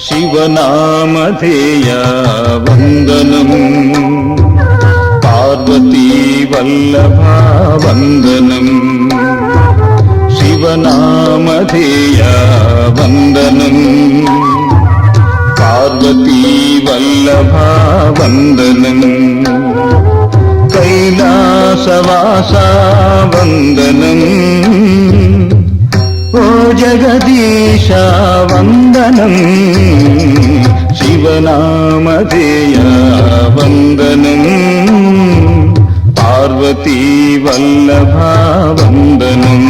शिवनामधेया वन्दनम् पार्वतीवल्लभा वन्दनम् शिवनामधेया वन्दनम् पार्वतीवल्लभा वन्दनम् कैलासवासा वन्दनम् కైలాసవాస వందనం ఓ జగదీశ వందనం శివనామధేయ వందనం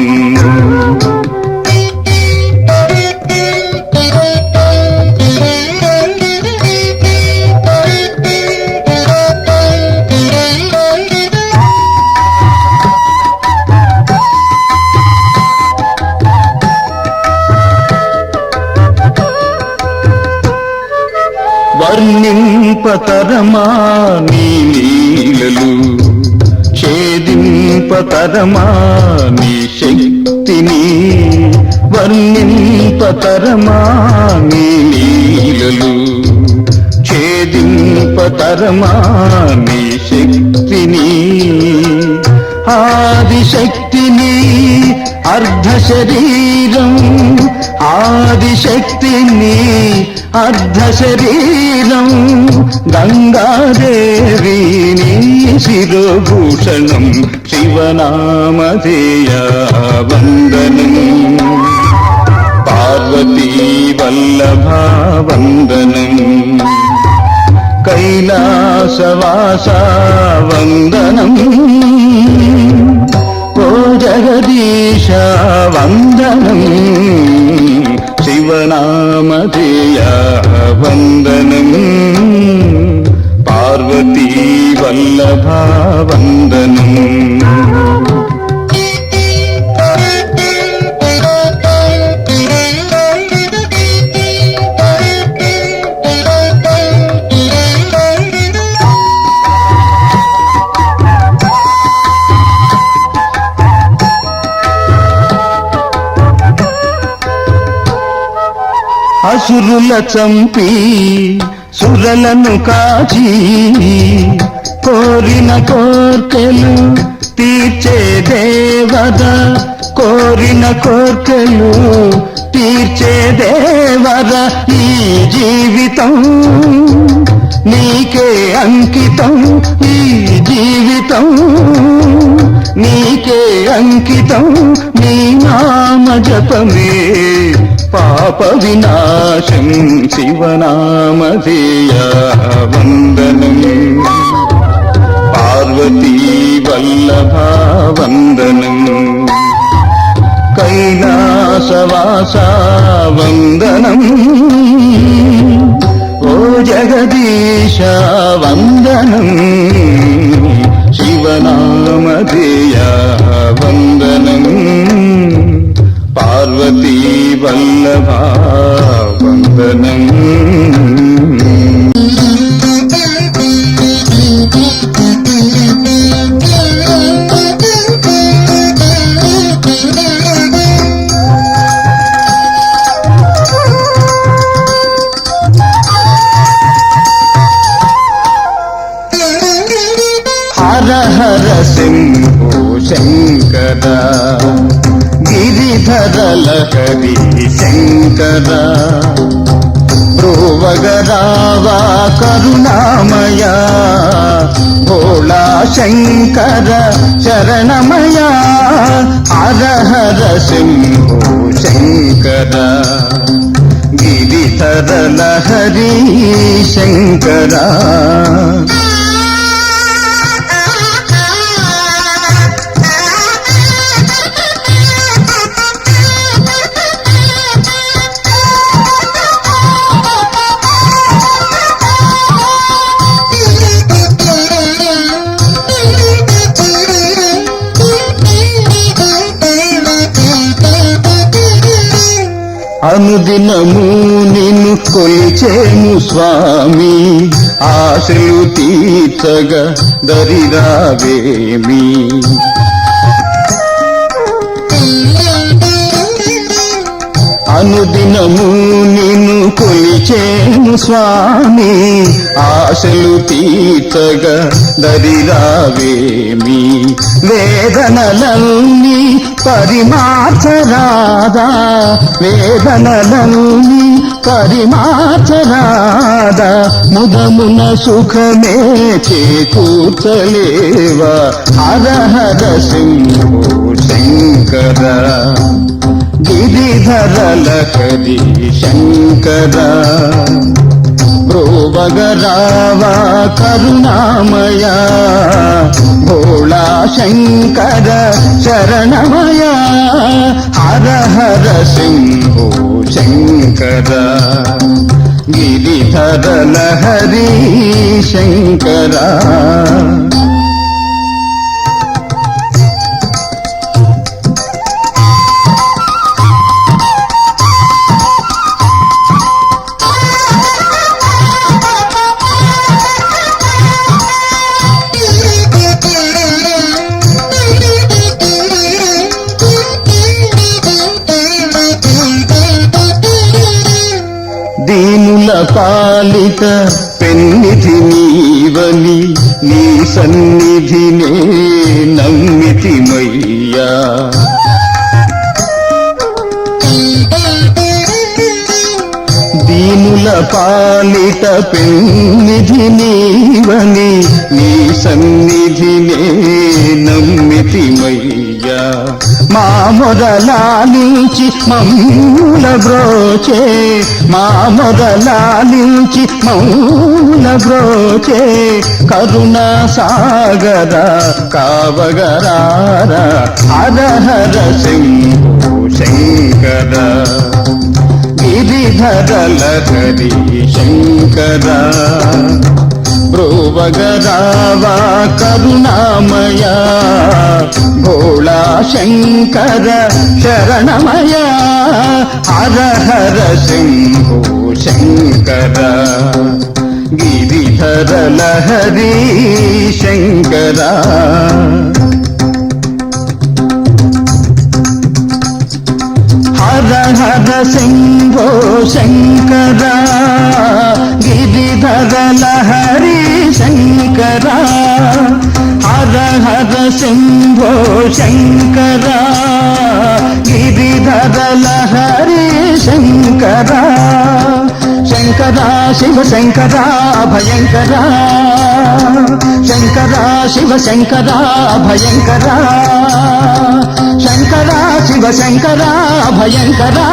ఛేదింపతరమా నీ శక్తిని వర్ణింపతరమా నీ లీలలు? ఛేదింపతరమా నీ శక్తిని? ఆదిశక్తిని అర్ధ శరీరం ఆదిశక్తిని అర్ధ శరీరం గంగాదేవి నీ శిరోభూషణం శివనామధేయ వందనం పార్వతీ వల్లభ వందనం కైలాసవాస వందనం ఓ జగదీశ వందనం శివనామధేయ వందనం పార్వతీ వల్లభ వందనం అసురుల చంపి సురలను కాచి కోరిన కోర్కెలు తీర్చే దేవద కోరిన కోర్కెలు తీర్చే దేవద ఈ జీవితం. నీకే అంకితం ఈ జీవితం. నీకే అంకితం నీ నామ జపమే పాప వినాశం శివనామధేయ వందనం. పార్వతీ వల్లభ వందనం కైలాసవాస వందనం ఓ జగదీశ వందనం శివనామధేయ వందనం హర హర శంభో శంకర గిరిధర లహరి శంకర. భ్రువగరావా కరుణామయ. భోళా శంకర శరణమయ. హర హర శంభో శంకర. గిరిధరల హరి శంకరా. అనుదినము నిన్ను కొలిచేము స్వామి. ఆశలు తీర్చగా దరిదావేమి. అనుదినము నిన్ను కొలిచేను స్వామి. ఆశలు తీర్చగా దరిదావేమి. వేదనలన్నీ పరిమాచరాదా వేదనలన్నీ పరిమాచరాదా. ముదమున సుఖమే చేకూర్చలేవా హర హర సింహో శంకర గిరిధరల కది శంకర. వగరావా కరుణామయ భోళా శంకర శరణమయ హర హర సింహో శంకర గిరిధర లహరి శంకరా. పాలిత పెన్నిధి నీవని నీ సన్నిధినే నమ్మితిమయ్యా దీనుల పాలిట పెన్నిధి నీవని నీ సన్నిధినే నమ్మితిమయ్యా మా మొదలాలించి మౌన బ్రోచే మా మొదలాలించి మౌన బ్రోచే కరుణ సాగర కావగరార హరహర హర శంకర గిరిధర లహరి శంకర. భ్రువగరావా కరుణామయ భోళా శంకర శరణమయ హర హర శంభో శంకర గిరిహర లహరి శంకర హర హర శంభో శంకరా గిరిధర లహరి శంకర హర హర శంభో శంకర గిరిధర లహరి శంకర శంకర శివ శంకర భయంకర శంకర శివ శంకర భయంకర శంకర శివ శంకర భయంకరా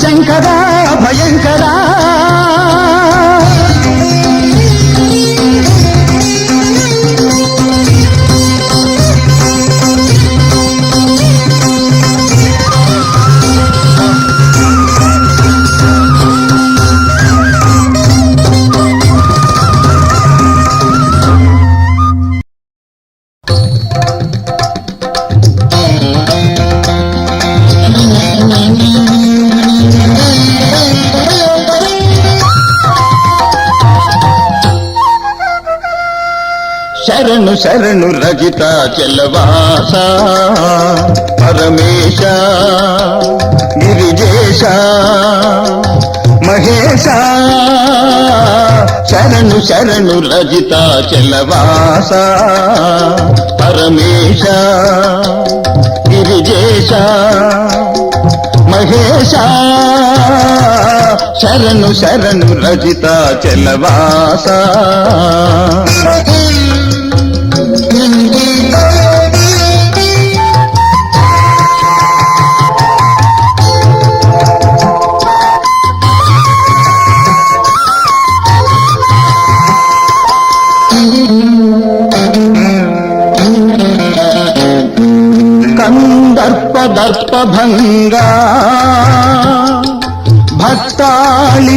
శివ భయంకరా. శరణు శరణు రజిత చెలవాస పరమేశ గిరిజేశ మహేశ. శరణు శరణు రజిత చెలవాస పరమేశ గిరిజేశ మహేశ. శరణు శరణు రజిత చెలవాస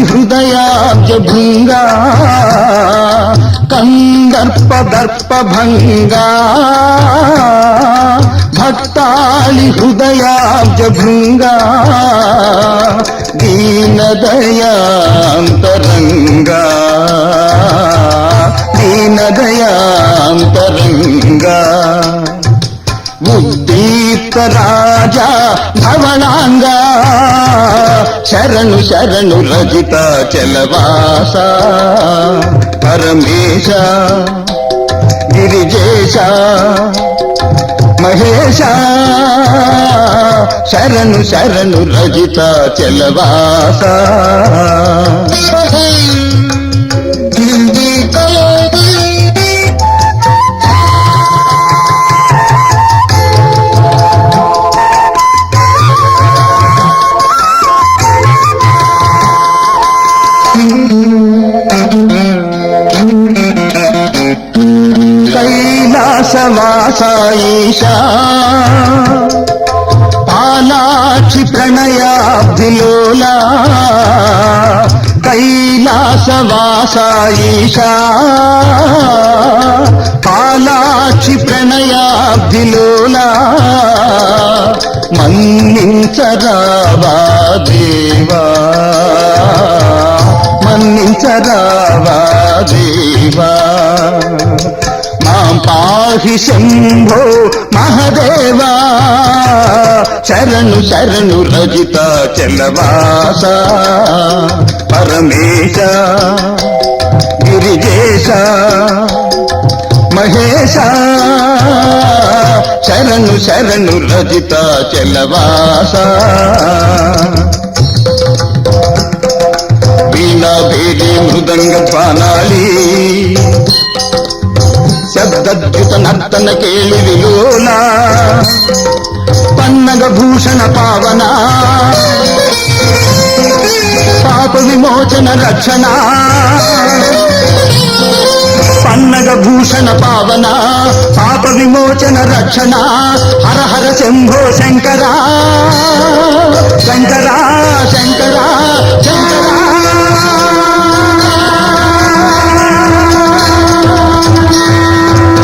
భక్తాళి హృదయాబ్జ కందర్ప దర్ప భంగా భక్తాళి హృదయాబ్జ భృంగా దీనదయాంతరంగా దీనదయాంతరంగా. ఉద్దీప్త రాజా భవనాంగా శరణు శరణు రజిత చలవాస పరమేశ గిరిజేశ మహేశ. శరణు శరణు రజిత చలవాస. కైలాసవాసాయిషా. పాలాక్షి ప్రణయాబ్ధిలోలా కైలాసవాసాయిషా. పాలాక్షి ప్రణయాబ్దిలోలా మన్నించరావాదే. దేవా మాం పాహి శంభో మహదేవా. శరణు శరణు రజిత చలవాస పరమేశ గిరిజేశ మహేశ. శరణు శరణు రజిత చలవాస వీణా భేది మృదంగ పానాలి శబ్దద్యుత నర్తన కేళి విలోల పన్నగ భూషణ పావన. పాప విమోచన రక్షణ. పన్నగ భూషణ పావన పాప విమోచన రక్షణ. హర హర శంభో శంకరా శంకరా శంకర.